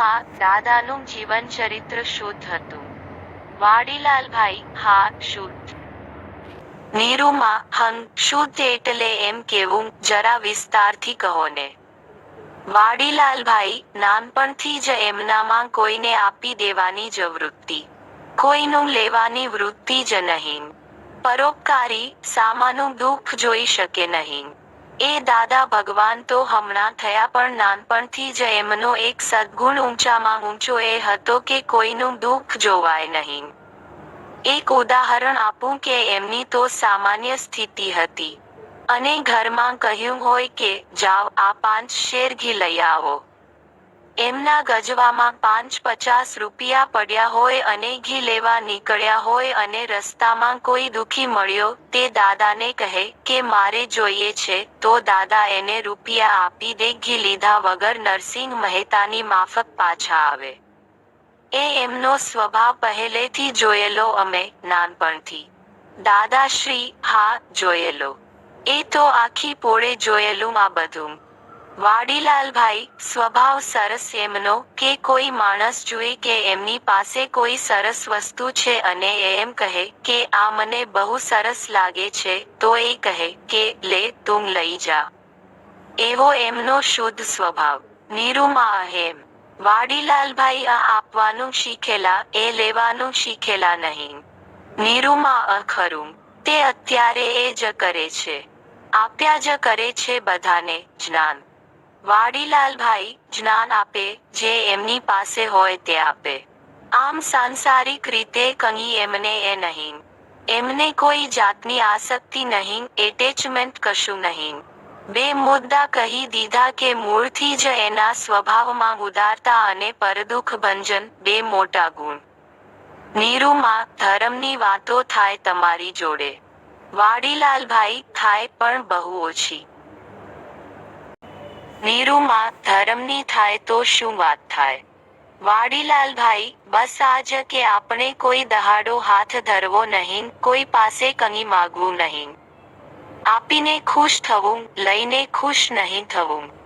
નીરુમાં દાદાનું જીવન ચરિત્ર શુદ્ધ હતું. વાડીલાલભાઈ, હા, શુદ્ધ. નીરુમાં, હં, શુદ્ધ એટલે એમ કેવું? જરા વિસ્તારથી કહો ને. વાડીલાલભાઈ, નાનપણથી જ એમનામાં કોઈને આપી દેવાની જ વૃત્તિ. કોઈનું લેવાની વૃત્તિ જ નહીં. પરોપકારી સામાનું દુઃખ જોઈ શકે નહીં. એ દાદા ભગવાન તો હમણાં થયા પણ નાનપણથી જ એમનો એક સદ્ગુણ ઊંચામાં ઊંચો એ હતો કે કોઈનું દુઃખ જોવાય નહીં. એક ઉદાહરણ આપું કે એમની તો સામાન્ય સ્થિતિ હતી. અને ઘરમાં કહ્યું હોય કે જાવ આ પાંચ શેર ઘી લઈ આવો. એમના ગજવામાં પાંચ પચાસ રૂપિયા પડ્યા હોય અને ઘી લેવા નીકળ્યા હોય અને રસ્તામાં કોઈ દુખી મળ્યો, તે દાદાને કહે કે મારે જોઈએ છે, તો દાદા એને રૂપિયા આપી દે, ઘી લીધા વગર નરસિંહ મહેતાની માફક પાછા આવે. એ એમનો સ્વભાવ પહેલેથી જોયેલો અમે નાનપણથી. દાદાશ્રી, હા, જોયેલો. એ તો આખી પોળે જોયેલું આ બધું. વાડીલાલભાઈ, સ્વભાવ સરસ એમનો કે કોઈ માણસ જુએ કે એમની પાસે કોઈ સરસ વસ્તુ છે અને એ એમ કહે કે, આ મને બહુ સરસ લાગે છે. તો એ કહે કે, લે, તું લઈ જા. એવો એમનો શુદ્ધ સ્વભાવ. નીરુમા અહેમ. વાડીલાલભાઈ આ આપવાનું શીખેલા, એ લેવાનું શીખેલા નહીં. નીરુમા અખરું તે અત્યારે એ જ કરે છે. આપ્યા જ કરે છે બધાને જ્ઞાન. વાડીલાલભાઈ જ્ઞાન આપે, જે એમની પાસે હોય તે આપે. આમ સાંસારિક રીતે કંઈ એમને એ નહીં. એમને કોઈ જાતની આસક્તિ નહીં, એટેચમેન્ટ કશું નહીં. બે મુદ્દા કહી દીધા કે મૂળથી જ એના સ્વભાવમાં ઉદારતા અને પરદુખ ભંજન બે મોટા ગુણ. નીરુમાં, ધર્મની વાતો થાય તમારી જોડે. વાડીલાલભાઈ થાય પણ બહુ ઓછી. નીરુમાં ધર્મની થાય તો શું વાત થાય? વાડીલાલભાઈ, બસ આજ કે આપણે કોઈ દહાડો હાથ ધરવો નહીં, કોઈ પાસે કંઈ માગવું નહીં. આપીને ખુશ થવું, લઈને ખુશ નહીં થવું.